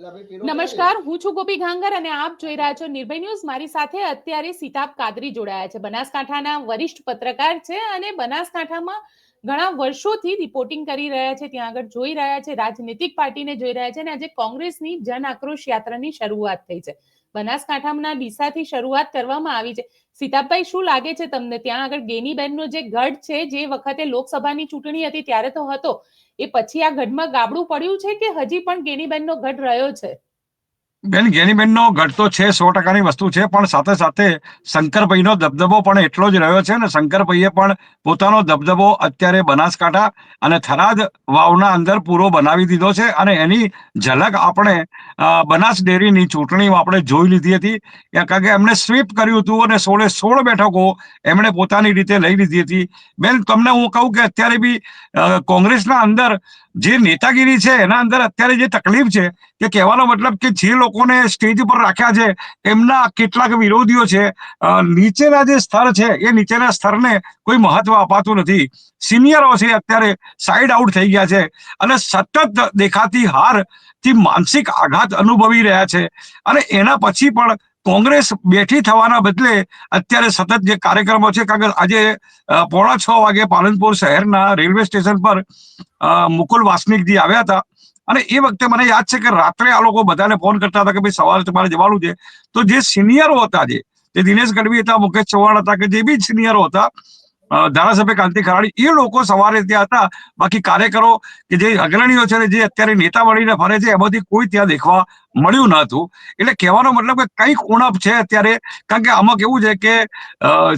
નમસ્કાર, હું છું ગોપી ઘાંગર અને આપ જોઈ રહ્યા છો નિર્ભય ન્યૂઝ. મારી સાથે અત્યારે સીતાબ કાદરી જોડાયા છે. બનાસકાંઠાના વરિષ્ઠ પત્રકાર છે અને બનાસકાંઠામાં ઘણા વર્ષોથી રિપોર્ટિંગ કરી રહ્યા છે. ત્યાં આગળ જોઈ રહ્યા છે. રાજનીતિક પાર્ટીને જોઈ રહ્યા છે અને આજે કોંગ્રેસની જન આક્રોશ યાત્રાની શરૂઆત થઈ છે. બનાસકાંઠાના ડીસાથી શરૂઆત કરવામાં આવી છે. સીતાભાઈ શું લાગે છે તમને? ત્યાં આગળ ગેનીબેનનો જે ગઢ છે, જે વખતે લોકસભાની ચૂંટણી હતી ત્યારે તો હતો. એ પછી આ ગઢમાં ગાબડું પડ્યું છે કે હજી પણ ગેનીબેનનો ગઢ રહ્યો છે? બેન ગેનીબેનનો ઘટ તો છે, સો ટકાની વસ્તુ છે, પણ સાથે સાથે શંકરભાઈનો દબદબો પણ એટલો જ રહ્યો છે ને, શંકરભાઈએ પણ પોતાનો દબદબો અત્યારે બનાસકાંઠા અને થરાદ વાવના અંદર પૂરો બનાવી દીધો છે અને એની ઝલક આપણે બનાસ ડેરીની ચૂંટણીમાં આપણે જોઈ લીધી હતી. કારણ કે એમણે સ્વીપ કર્યું હતું અને સોળે સોળ બેઠકો એમણે પોતાની રીતે લઈ લીધી હતી. બેન, તમને હું કહું કે અત્યારે બી કોંગ્રેસના અંદર જે નેતાગીરી છે, એના અંદર અત્યારે જે તકલીફ છે, કે કહેવાનો મતલબ કે જે લોકોને સ્ટેજ ઉપર રાખ્યા છે, એમના કેટલાક વિરોધીઓ છે નીચેના જે સ્તર છે, એ નીચેના સ્તરને કોઈ મહત્વ અપાતું નથી. સિનિયરો છે અત્યારે સાઈડ આઉટ થઈ ગયા છે અને સતત દેખાતી હારથી માનસિક આઘાત અનુભવી રહ્યા છે. અને એના પછી પણ કોંગ્રેસ બેઠી થવાના બદલે અત્યારે સતત જે કાર્યક્રમો છે, કારણ કે આજે પોણા છ વાગે પાલનપુર શહેરના રેલવે સ્ટેશન પર મુકુલ વાસનિકજી આવ્યા હતા. અને એ વખતે મને યાદ છે કે રાત્રે આ લોકો બધાને ફોન કરતા હતા કે ભાઈ સવારે તમારે જવાનું છે. તો જે સિનિયરો હતા જે દિનેશ ગઢવી હતા, મુકેશ ચૌહાણ હતા કે જે બી સિનિયરો હતા ધારાસભ્ય કાંતિ ખરાડી એ લોકો સવારે ત્યાં હતા. બાકી કાર્યકરો કે જે અગ્રણીઓ છે જે અત્યારે નેતા મળીને ફરે છે, એમાંથી કોઈ ત્યાં દેખવા મળ્યું ન હતું. એટલે કહેવાનો મતલબ કે કંઈક ઉણપ છે અત્યારે, કારણ કે આમાં કેવું છે કે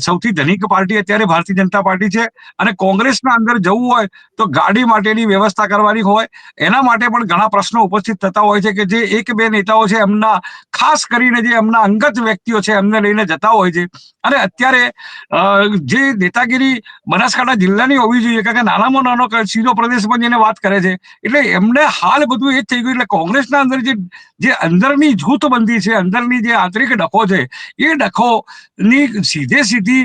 સૌથી ધનિક પાર્ટી અત્યારે ભારતીય જનતા પાર્ટી છે અને કોંગ્રેસના અંદર જવું હોય તો ગાડી માટેની વ્યવસ્થા કરવાની હોય. એના માટે પણ ઘણા પ્રશ્નો ઉપસ્થિત થતા હોય છે કે જે એક બે નેતાઓ છે એમના, ખાસ કરીને જે એમના અંગત વ્યક્તિઓ છે એમને લઈને જતા હોય છે. અને અત્યારે જે નેતાગીરી બનાસકાંઠા જિલ્લાની હોવી જોઈએ, કારણ કે નાનામાં નાનો સીધો પ્રદેશ પણ જેને વાત કરે છે. એટલે એમને હાલ બધું એ જ થઈ ગયું, એટલે કોંગ્રેસના અંદર જે જે અંદરની જૂથબંધી છે, અંદરની જે આંતરિક ડખો છે, એ ડખોની સીધે સીધી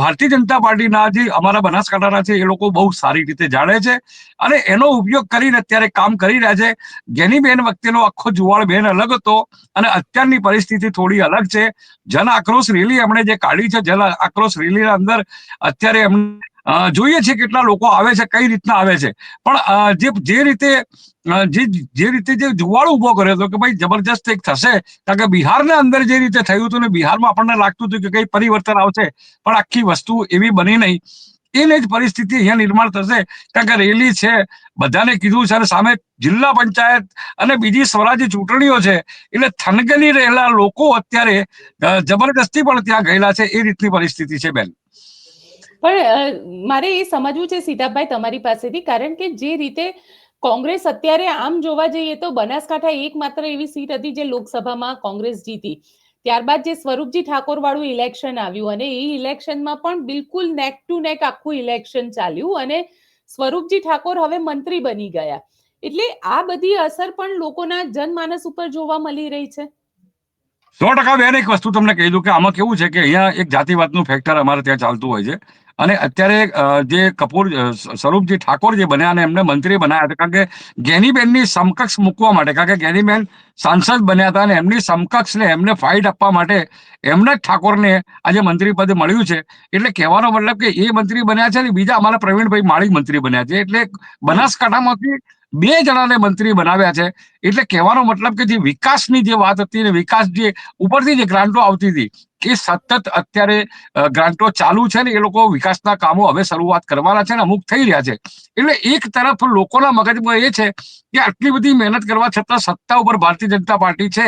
ભારતીય જનતા પાર્ટીના જે અમારા બનાસકાંઠાના છે, એ લોકો બહુ સારી રીતે જાણે છે. અને એનો ઉપયોગ કરીને અત્યારે કામ કરી રહ્યા છે. ગેનીબેન વખતેનો આખો જુવાળ બેન અલગ હતો અને અત્યારની પરિસ્થિતિ થોડી અલગ છે. જન આક્રોશ રેલી એમણે જે કાઢી છે, જન આક્રોશ રેલીના અંદર અત્યારે એમ જોઈએ છે કેટલા લોકો આવે છે, કઈ રીતના આવે છે. પણ જે જે રીતે જે જે રીતે જે જુવાળ ઊભો કર્યો હતો કે ભાઈ જબરજસ્ત એક થશે, કારણ કે બિહારના અંદર જે રીતે થયું હતું ને બિહારમાં આપણને લાગતું હતું કે કઈ પરિવર્તન આવશે, પણ આખી વસ્તુ એવી બની નહીં. એને જ પરિસ્થિતિ અહીંયા નિર્માણ થશે. કારણ કે રેલી છે, બધાને કીધું છે અને સામે જિલ્લા પંચાયત અને બીજી સ્વરાજ્ય ચૂંટણીઓ છે. એટલે થનગની રહેલા લોકો અત્યારે જબરદસ્તી પણ ત્યાં ગયેલા છે. એ રીતની પરિસ્થિતિ છે, બેન. પણ મારે એ સમજવું છે સીતાભાઈ તમારી પાસેથી. કારણ કે જે રીતે કોંગ્રેસ અત્યારે આમ જોવા જઈએ તો બનાસકાંઠા એકમાત્ર એવી સીટ હતી જે લોકસભામાં કોંગ્રેસ જીતી. ત્યારબાદ જે સ્વરૂપજી ઠાકોર વાળું ઇલેક્શન આવ્યું અને એ ઇલેક્શનમાં પણ બિલકુલ નેક ટુ નેક આખું ઇલેક્શન ચાલ્યું અને સ્વરૂપજી ઠાકોર હવે મંત્રી બની ગયા. એટલે આ બધી અસર પણ લોકોના જનમાનસ ઉપર જોવા મળી રહી છે. સો ટકા બેન એક વસ્તુ તમને કહી દઉં કે આમાં કેવું છે કે અહીંયા એક જાતિવાદનું ફેક્ટર અમારે ત્યાં ચાલતું હોય છે. અને અત્યારે જે કપૂર સ્વરૂપજી ઠાકોર જે બન્યા અને એમને મંત્રી બનાવ્યા હતા, કારણ કે ગેનીબેનની સમકક્ષ મૂકવા માટે, કારણ કે ગેનીબેન સાંસદ બન્યા હતા અને એમની સમકક્ષને એમને ફાઇટ આપવા માટે એમને જ ઠાકોરને આજે મંત્રી પદ મળ્યું છે. એટલે કહેવાનો મતલબ કે એ મંત્રી બન્યા છે ને બીજા અમારા પ્રવીણભાઈ માળી મંત્રી બન્યા છે. એટલે બનાસકાંઠામાંથી બે જણાને મંત્રી બનાવ્યા છે. એટલે કહેવાનો મતલબ કે જે વિકાસની જે વાત હતી ને વિકાસ જે ઉપરથી જે ગ્રાન્ટો આવતી હતી એ સતત અત્યારે ગ્રાન્ટો ચાલુ છે ને એ લોકો વિકાસના કામો હવે શરૂઆત કરવાના છે ને અમુક થઈ રહ્યા છે. એટલે એક તરફ લોકોના મગજમાં એ છે કે આટલી બધી મહેનત કરવા છતાં સત્તા ઉપર ભારતીય જનતા પાર્ટી છે.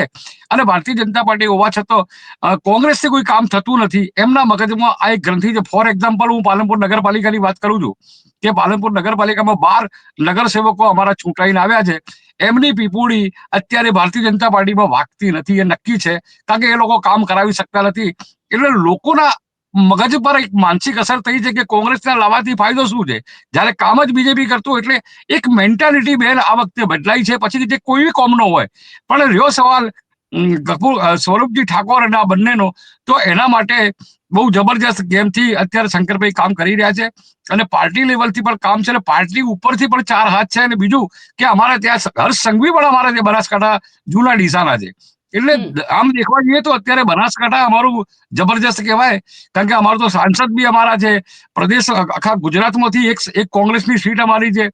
અને ભારતીય જનતા પાર્ટી હોવા છતાં કોંગ્રેસથી કોઈ કામ થતું નથી. એમના મગજમાં આ એક ગ્રંથિ છે. ફોર એક્ઝામ્પલ, હું પાલનપુર નગરપાલિકાની વાત કરું છું. કે પાલનપુર નગરપાલિકામાં બાર નગરસેવકો અમારા ચૂંટાઈને આવ્યા છે. એમની પીપુડી અત્યારે ભારતીય જનતા પાર્ટીમાં વાગતી નથી, એ નક્કી છે. કારણ કે એ લોકો કામ કરાવી શકતા નથી. એટલે લોકોના મગજ પર એક માનસિક અસર થઈ છે કે કોંગ્રેસના લાવવાથી ફાયદો શું છે? જ્યારે કામ જ બીજેપી કરતું એટલે એક મેન્ટાલિટી બેન આ વખતે બદલાઈ છે. પછી જે કોઈ બી કોમનો હોય. પણ રહ્યો સવાલ કપૂર સ્વરૂપજી ઠાકોર અને આ બંનેનો તો એના માટે બહુ જબરજસ્ત ગેમથી અત્યારે શંકરભાઈ કામ કરી રહ્યા છે. અને પાર્ટી લેવલથી પણ કામ છે અને પાર્ટી ઉપરથી પણ ચાર હાથ છે. અને બીજું કે અમારે ત્યાં હર્ષ સંઘવી પણ અમારા ત્યાં બનાસકાંઠા જૂના ડીસાના છે. એટલે આમ દેખવા જઈએ તો અત્યારે બનાસકાંઠા અમારું જબરજસ્ત કહેવાય. કારણ કે અમારું તો સાંસદ બી અમારા છે. પ્રદેશ આખા ગુજરાતમાંથી એક એક કોંગ્રેસની સીટ અમારી છે.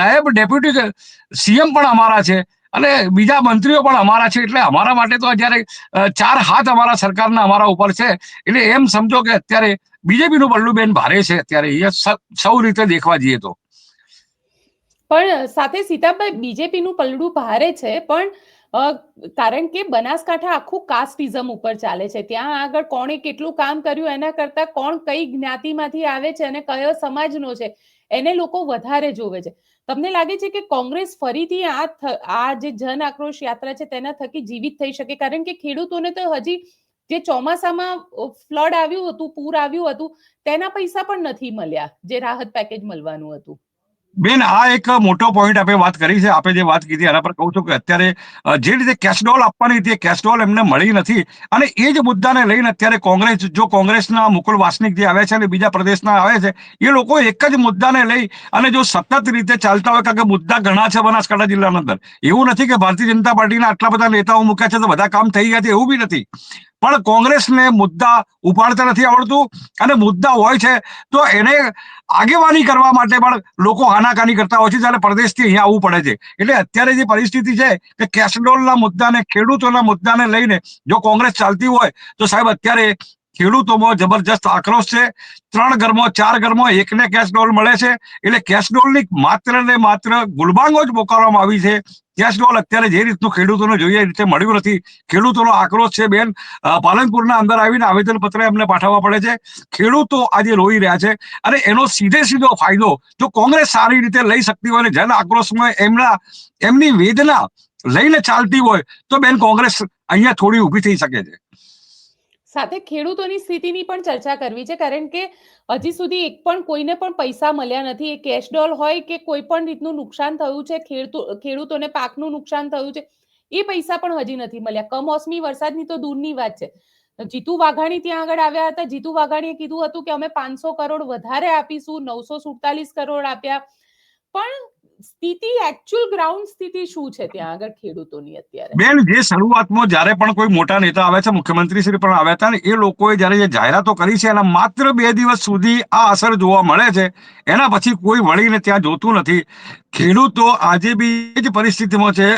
નાયબ ડેપ્યુટી સીએમ પણ અમારા છે. અને બીજા મંત્રીઓ પણ અમારા છે, એટલે અમારા માટે તો અત્યારે ચાર હાથ અમારા સરકારના અમારા ઉપર છે. એટલે એમ સમજો કે અત્યારે બીજેપીનું બલ્લુબેન ભારે છે અત્યારે, એ સૌ રીતે દેખવા જઈએ તો. પણ સાથે સીતાભાઈ બીજેપીનું પલડું ભારે છે, પણ કારણ કે બનાસકાંઠા આખું કાસ્ટિઝમ ઉપર ચાલે છે. ત્યાં આગળ કોણે કેટલું કામ કર્યું, એના કરતા કોણ કઈ જ્ઞાતિમાંથી આવે છે અને કયો સમાજનો છે? એને લોકો વધારે જોવે છે. તમને લાગે છે કે કોંગ્રેસ ફરીથી આ આ જે જન આક્રોશ યાત્રા છે તેના થકી જીવિત થઈ શકે? કારણ કે ખેડૂતોને તો હજી જે ચોમાસામાં ફ્લડ આવ્યું હતું, પૂર આવ્યું હતું, તેના પૈસા પણ નથી મળ્યા, જે રાહત પેકેજ મળવાનું હતું. બેન, આ એક મોટો પોઈન્ટ આપણે વાત કરી છે. આપણે જે વાત કીધી એના પર કહું છું કે અત્યારે જે રીતે કેશડોલ આપવાની હતી કેશડોલ એમને મળી નથી. અને એ જ મુદ્દાને લઈને અત્યારે કોંગ્રેસ, જો કોંગ્રેસના મુકુલ વાસનિક જે આવે છે અને બીજા પ્રદેશના આવે છે, એ લોકો એક જ મુદ્દાને લઈ અને જો સતત રીતે ચાલતા હોય કે મુદ્દા ઘણા છે બનાસકાંઠા જિલ્લાના અંદર. એવું નથી કે ભારતીય જનતા પાર્ટીના આટલા બધા નેતાઓ મૂક્યા છે, તો બધા કામ થઈ ગયા છે, એવું બી નથી. પણ કોંગ્રેસને મુદ્દા ઉપાડતા નથી આવડતું અને મુદ્દા હોય છે તો એને આગેવાની કરવા માટે પણ લોકો હાનાકાની કરતા હોય છે. જ્યારે પરદેશથી અહીંયા આવવું પડે છે. એટલે અત્યારે જે પરિસ્થિતિ છે કે કેસડોલના મુદ્દાને, ખેડૂતોના મુદ્દાને લઈને જો કોંગ્રેસ ચાલતી હોય તો સાહેબ અત્યારે ખેડૂતોમાં જબરજસ્ત આક્રોશ છે. ત્રણ ઘરમાં ચાર ઘરમાં એકને કેશડોલ મળે છે. એટલે કેશડોલની માત્ર ને માત્ર ગુલબાંગો જ મોકલવામાં આવી છે. કેશડોલ અત્યારે જે રીતનું ખેડૂતોને જોઈએ રીતે મળ્યું નથી. ખેડૂતોનો આક્રોશ છે બેન. પાલનપુરના અંદર આવીને આવેદન પત્ર એમને પાઠવવા પડે છે. ખેડૂતો આજે રોઈ રહ્યા છે. અને એનો સીધે સીધો ફાયદો, જો કોંગ્રેસ સારી રીતે લઈ શકતી હોય અને જન આક્રોશમાં એમના, એમની વેદના લઈને ચાલતી હોય, તો બેન કોંગ્રેસ અહીંયા થોડી ઊભી થઈ શકે છે. સાથે ખેડૂતોની સ્થિતિની પણ ચર્ચા કરવી છે, કારણ કે હજી સુધી એક પણ કોઈને પણ પૈસા મળ્યા નથી. એ કેશડોલ હોય કે કોઈ પણ રીતનું નુકસાન થયું છે, ખેડૂતો, ખેડૂતોને પાકનું નુકસાન થયું છે, એ પૈસા પણ હજી નથી મળ્યા. કમોસમી વરસાદની તો દૂરની વાત છે. જીતુ વાઘાણી ત્યાં આગળ આવ્યા હતા. જીતુ વાઘાણીએ કીધું હતું કે અમે પાંચસો કરોડ વધારે આપીશું, નવસો સુડતાલીસ કરોડ આપ્યા. પણ સ્થિતિ એક્ચ્યુઅલ ગ્રાઉન્ડ સ્થિતિ શું છે ત્યાં આગળ ખેડૂતોની અત્યારે? બેન જે શરૂઆતમાં જ્યારે પણ કોઈ મોટા નેતા આવે છે મુખ્યમંત્રી શ્રી પણ આવ્યા હતા ને, એ લોકોએ જ્યારે જે જાહેરાતો કરી છે, એના માત્ર બે દિવસ સુધી આ અસર જોવા મળે છે. એના પછી કોઈ વળીને ત્યાં જોતું નથી. ખેડૂતો આજે બી જ પરિસ્થિતિમાં છે.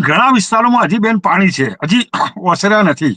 ઘણા વિસ્તારોમાં હજી બેન પાણી છે. હજી ઓસર્યા નથી.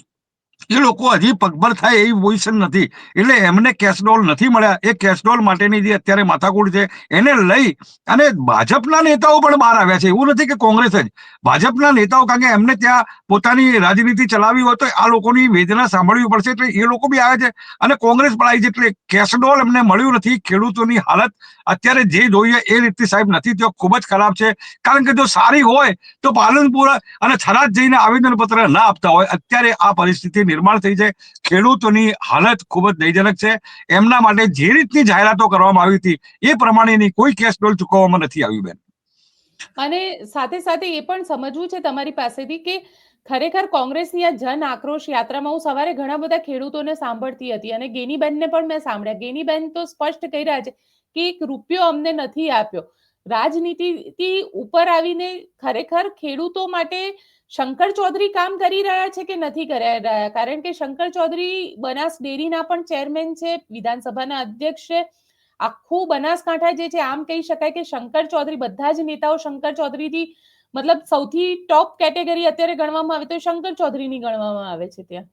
એ લોકો હજી પગભર થાય એવી પોઝિશન નથી. એટલે એમને કેસડોલ નથી મળ્યા. એ કેસડોલ માટેની જે અત્યારે માથાકૂટ છે, એને લઈ અને ભાજપના નેતાઓ પણ બહાર આવ્યા છે. એવું નથી કે કોંગ્રેસ જ. ભાજપના નેતાઓ કારણ કે એમને ત્યાં પોતાની રાજનીતિ ચલાવી હોય તો આ લોકોની વેદના સાંભળવી પડશે એટલે એ લોકો બી આવે છે. અને કોંગ્રેસ પણ આવી છે એટલે કેસડોલ એમને મળ્યું નથી. ખેડૂતોની હાલત અત્યારે જે જોઈએ એ રીતની સાહેબ નથી. તેઓ ખૂબ જ ખરાબ છે. કારણ કે જો સારી હોય તો પાલનપુર અને થરાદ જઈને આવેદનપત્ર ના આપતા હોય. અત્યારે આ પરિસ્થિતિ નિર્માણ થઈ છે. ખેડૂતોની હાલત ખૂબ જ દયજનક છે. એમના માટે જે રીતની જાહેરાતો કરવામાં આવી હતી, એ પ્રમાણેની કોઈ કેશડોલ ચૂકવવામાં નથી આવ્યું, બેન. અને સાથે સાથે એ પણ સમજવું છે તમારી પાસેથી કે ખરેખર કોંગ્રેસની આ જન આક્રોશ યાત્રામાં હું સવારે ઘણા બધા ખેડૂતોને સાંભળતી હતી અને ગેનીબેનને પણ મેં સાંભળ્યા. ગેનીબેન તો સ્પષ્ટ કહી રહ્યા છે કે એક રૂપિયો અમને નથી આપ્યો. રાજનીતિથી ઉપર આવીને ખરેખર ખેડૂતો માટે શંકર ચૌધરી કામ કરી રહ્યા છે કે નથી કરી રહ્યા? કારણ કે શંકર ચૌધરી બનાસ ડેરીના પણ ચેરમેન છે, વિધાનસભાના અધ્યક્ષ છે. આખું બનાસકાંઠા જે છે, આમ કહી શકાય કે શંકર ચૌધરી, બધા જ નેતાઓ શંકર ચૌધરીથી મતલબ સૌથી ટોપ કેટેગરી અત્યારે ગણવામાં આવે તો શંકર ચૌધરીની ગણવામાં આવે છે ત્યાં.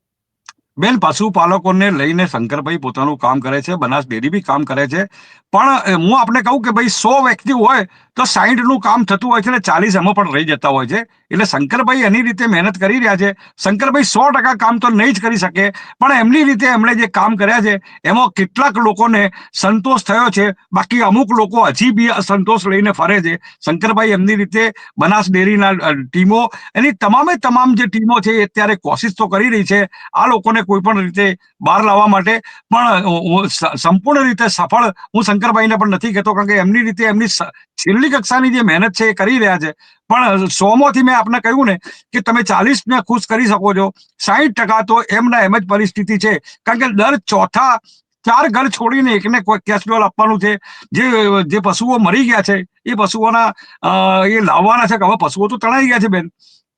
બેન, પશુપાલકોને લઈને શંકરભાઈ પોતાનું કામ કરે છે, બનાસ ડેરી બી કામ કરે છે. પણ હું આપણે કહું કે ભાઈ સો વ્યક્તિ હોય તો સાહીઠનું કામ થતું હોય છે ને ચાલીસ એમાં પણ રહી જતા હોય છે. એટલે શંકરભાઈ એની રીતે મહેનત કરી રહ્યા છે. શંકરભાઈ સો ટકા કામ તો નહીં જ કરી શકે, પણ એમની રીતે એમણે જે કામ કર્યા છે, એમાં કેટલાક લોકોને સંતોષ થયો છે. બાકી અમુક લોકો હજી બી અસંતોષ લઈને ફરે છે. શંકરભાઈ એમની રીતે બનાસ ડેરીના ટીમો, એની તમામે તમામ જે ટીમો છે એ અત્યારે કોશિશ તો કરી રહી છે આ લોકોને કોઈ પણ રીતે બહાર લાવવા માટે. પણ સંપૂર્ણ રીતે સફળ હું શંકરભાઈને પણ નથી કહેતો, કારણ કે એમની રીતે એમની છેલ્લી કક્ષાની જે મહેનત છે એ કરી રહ્યા છે. પણ સોમાંથી મેં આપને કહ્યું ને કે તમે ચાલીસ ને ખુશ કરી શકો છો. સાહીઠ ટકા તો એમના એમ જ પરિસ્થિતિ છે. કારણ કે દર ચોથા ચાર ઘર છોડીને એકને કેશડોલ આપવાનું છે. જે જે પશુઓ મરી ગયા છે, એ પશુઓના એ લાવવાના છે, કે હવે પશુઓ તો તણાઈ ગયા છે બેન.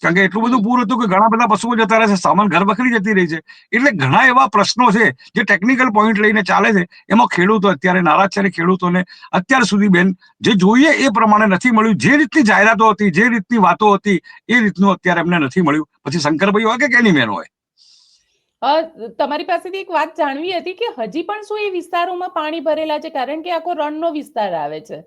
કારણ કે એટલું બધું પૂર હતું કે ઘણા બધા પશુઓ જતા રહે છે સામાન ઘર બખરી જતી રહી છે. એટલે ઘણા એવા પ્રશ્નો છે જે ટેકનિકલ પોઈન્ટ લઈને ચાલે છે. એમાં ખેડૂતો અત્યારે નારાજ છે ખેડૂતોને અત્યાર સુધી બેન જે જોઈએ એ પ્રમાણે નથી મળ્યું. જે રીતની જાહેરાતો હતી જે રીતની વાતો હતી એ રીતનું અત્યારે એમને નથી મળ્યું. પછી શંકરભાઈ હોય કે કેની બેન હોય? તમારી પાસેથી એક વાત જાણવી હતી કે હજી પણ શું એ વિસ્તારોમાં પાણી ભરેલા છે? કારણ કે આખો રણનો વિસ્તાર આવે છે.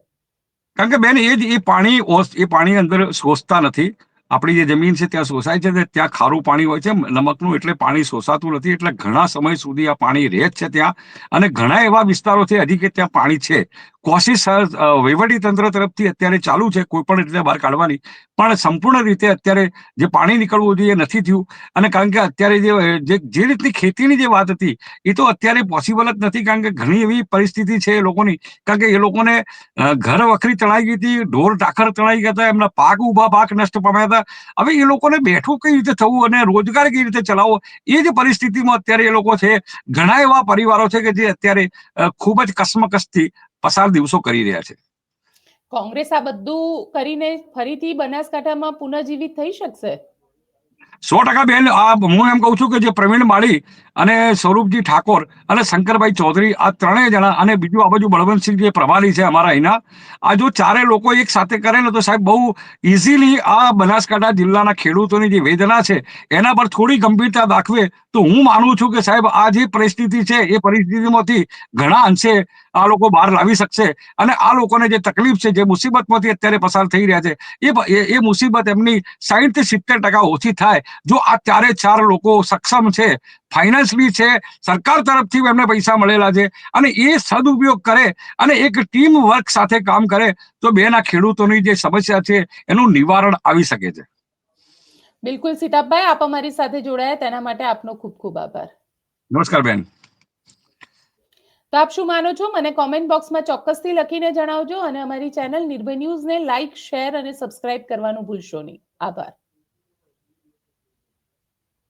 કારણ કે બેન એ જ એ પાણી એ પાણી અંદર શોષતા નથી. આપણી જે જમીન છે ત્યાં શોષાય છે ને ત્યાં ખારું પાણી હોય છે, નમકનું એટલે પાણી શોષાતું નથી, એટલે ઘણા સમય સુધી આ પાણી રહે જ છે ત્યાં. અને ઘણા એવા વિસ્તારો છે હજી કે ત્યાં પાણી છે. કોશિશ વહીવટી તંત્ર તરફથી અત્યારે ચાલુ છે, કોઈ પણ રીતે બહાર કાઢવાની. પણ સંપૂર્ણ રીતે અત્યારે જે પાણી નીકળવું જોઈએ નથી થયું. અને કારણ કે અત્યારે જે જે રીતની ખેતીની જે વાત હતી, એ તો અત્યારે પોસિબલ જ નથી. કારણ કે ઘણી એવી પરિસ્થિતિ છે એ લોકોની. કારણ કે એ લોકોને ઘર વખરી તણાઈ ગઈ હતી, ઢોર ટાખર તણાઈ ગયા હતા, એમના પાક ઊભા, પાક નષ્ટ પામ્યા હતા. હવે એ લોકોને બેઠું કઈ રીતે થવું અને રોજગાર કઈ રીતે ચલાવવો, એ જ પરિસ્થિતિમાં અત્યારે એ લોકો છે. ઘણા એવા પરિવારો છે કે જે અત્યારે ખૂબ જ કસમકસથી પસાર દિવસો કરી રહ્યા છે. કોંગ્રેસ આ બધું કરીને ફરીથી બનાસકાંઠામાં પુનઃજીવિત થઈ શકશે? સો ટકા બેન, આ હું એમ કહું છું કે જે પ્રવીણ માળી અને સ્વરૂપજી ઠાકોર અને શંકરભાઈ ચૌધરી, આ ત્રણેય જણા અને બીજું આ બાજુ બળવંતસિંહ જે પ્રભારી છે અમારા અહીંના, આ જો ચારે લોકો એક સાથે કરે ને તો સાહેબ બહુ ઇઝીલી આ બનાસકાંઠા જિલ્લાના ખેડૂતોની જે વેદના છે એના પર થોડી ગંભીરતા દાખવે તો હું માનું છું કે સાહેબ આ જે પરિસ્થિતિ છે એ પરિસ્થિતિમાંથી ઘણા અંશે આ લોકો બહાર લાવી શકશે અને આ લોકોને જે તકલીફ છે, જે મુસીબતમાંથી અત્યારે પસાર થઈ રહ્યા છે, એ એ મુસીબત એમની સાહીઠ સિત્તેર ટકા ઓછી થાય જો આ ચારે ચાર લોકો સક્ષમ છે ફાઇનાન્સલી છે સરકાર તરફથી એમને પૈસા મળેલા છે અને એ સદુપયોગ કરે અને એક ટીમ વર્ક સાથે કામ કરે તો બેના ખેડૂતોની જે સમસ્યા છે એનું નિવારણ આવી શકે છે. બિલકુલ સીતાભાઈ આપ અમારી સાથે જોડાયા તેના માટે આપનો ખૂબ ખૂબ આભાર. નમસ્કાર બેન. તો આપ શું માનો છો? મને કોમેન્ટ બોક્સમાં ચોક્કસથી લખીને જણાવજો અને અમારી ચેનલ નિર્ભય ન્યૂઝને લાઇક શેર અને સબસ્ક્રાઇબ કરવાનું ભૂલશો નહીં. આભાર.